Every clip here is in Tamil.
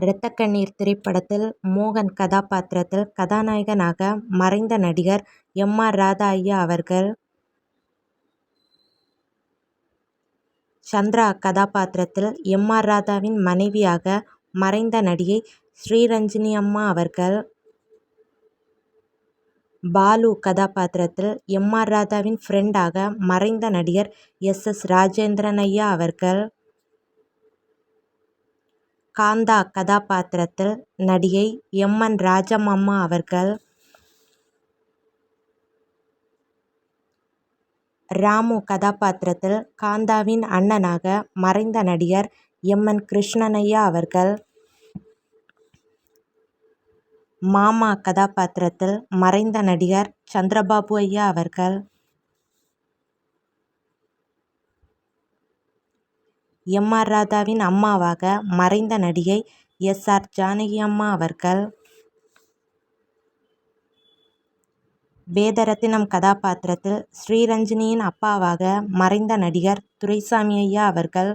இரத்தக்கண்ணீர் திரைப்படத்தில் மோகன் கதாபாத்திரத்தில் கதாநாயகனாக மறைந்த நடிகர் எம். ஆர். ராதா ஐயா அவர்கள். சந்திரா கதாபாத்திரத்தில் எம். ஆர். ராதாவின் மனைவியாக மறைந்த நடிகை ஸ்ரீரஞ்சனி அம்மா அவர்கள். பாலு கதாபாத்திரத்தில் எம். ஆர். ராதாவின் ஃப்ரெண்டாக மறைந்த நடிகர் எஸ். எஸ். ராஜேந்திரன் ஐயா அவர்கள். காந்தா கதாபாத்திரத்தில் நடிகை எம். என். அவர்கள். ராமு கதாபாத்திரத்தில் காந்தாவின் அண்ணனாக மறைந்த நடிகர் எம். என். கிருஷ்ணன் ஐயா அவர்கள். மாமா கதாபாத்திரத்தில் மறைந்த நடிகர் சந்திரபாபு ஐயா அவர்கள். எம். ஆர். ராதாவின் அம்மாவாக மறைந்த நடிகை எஸ். ஆர். ஜானகி அம்மா அவர்கள். வேதரத்தினம் கதாபாத்திரத்தில் ஸ்ரீரஞ்சனியின் அப்பாவாக மறைந்த நடிகர் துரைசாமி ஐயா அவர்கள்.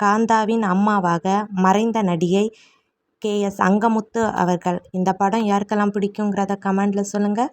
காந்தாவின் அம்மாவாக மறைந்த நடிகை கே. எஸ். அங்கமுத்து அவர்கள். இந்த படம் யாருக்கெல்லாம் பிடிக்குங்கிறத கமெண்டில் சொல்லுங்கள்